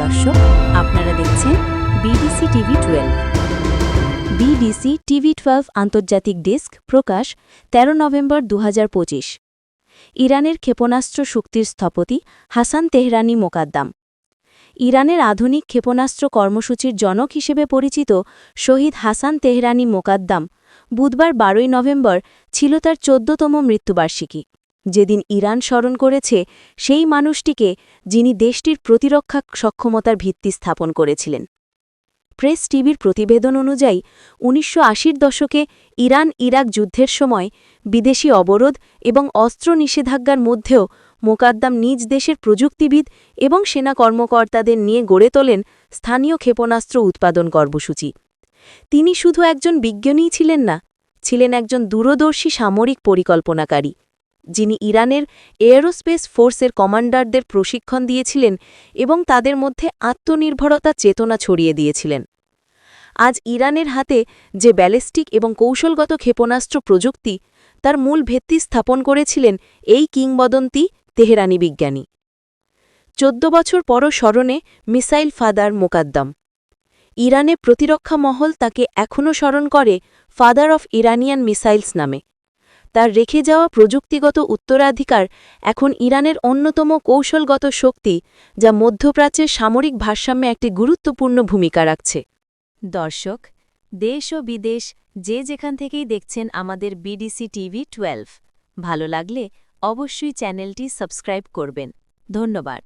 দর্শক, আপনারা দেখছেন BDC TV twelve BDC TV twelve আন্তর্জাতিক ডেস্ক প্রকাশ ১৩ নভেম্বর দু হাজার পঁচিশ। ইরানের ক্ষেপণাস্ত্র শক্তির স্থপতি হাসান তেহরানি মোকাদ্দাম। ইরানের আধুনিক ক্ষেপণাস্ত্র কর্মসূচির জনক হিসেবে পরিচিত শহীদ হাসান তেহরানি মোকাদ্দাম বুধবার বারোই নভেম্বর ছিল তার চোদ্দতম মৃত্যুবার্ষিকী। যেদিন ইরান স্মরণ করেছে, সেই মানুষটিকে যিনি দেশটির প্রতিরক্ষা সক্ষমতার ভিত্তি স্থাপন করেছিলেন। প্রেস টিভির প্রতিবেদন অনুযায়ী, উনিশশো দশকে ইরান ইরাক যুদ্ধের সময় বিদেশি অবরোধ এবং অস্ত্র নিষেধাজ্ঞার মধ্যেও মোকাদ্দাম নিজ দেশের প্রযুক্তিবিদ এবং সেনা কর্মকর্তাদের নিয়ে গড়ে তোলেন স্থানীয় ক্ষেপণাস্ত্র উৎপাদন কর্মসূচি। তিনি শুধু একজন বিজ্ঞানীই ছিলেন না, ছিলেন একজন দূরদর্শী সামরিক পরিকল্পনাকারী। যিনি ইরানের এয়ারোস্পেস ফোর্সের কমান্ডারদের প্রশিক্ষণ দিয়েছিলেন এবং তাদের মধ্যে আত্মনির্ভরতা চেতনা ছড়িয়ে দিয়েছিলেন। আজ ইরানের হাতে যে ব্যালিস্টিক এবং কৌশলগত ক্ষেপণাস্ত্র প্রযুক্তি, তার মূল ভিত্তি স্থাপন করেছিলেন এই কিংবদন্তি তেহরানি বিজ্ঞানী। চোদ্দ বছর পর স্মরণে মিসাইল ফাদার মোকাদ্দম। ইরানে প্রতিরক্ষা মহল তাকে এখনও স্মরণ করে ফাদার অফ ইরানিয়ান মিসাইলস নামে। তার রেখে যাওয়া প্রযুক্তিগত উত্তরাধিকার এখন ইরানের অন্যতম কৌশলগত শক্তি, যা মধ্যপ্রাচ্যের সামরিক ভারসাম্যে একটি গুরুত্বপূর্ণ ভূমিকা রাখছে। দর্শক, দেশ ও বিদেশ যে যেখান থেকেই দেখছেন আমাদের বিডিসি টিভি টুয়েলভ, ভালো লাগলে অবশ্যই চ্যানেলটি সাবস্ক্রাইব করবেন। ধন্যবাদ।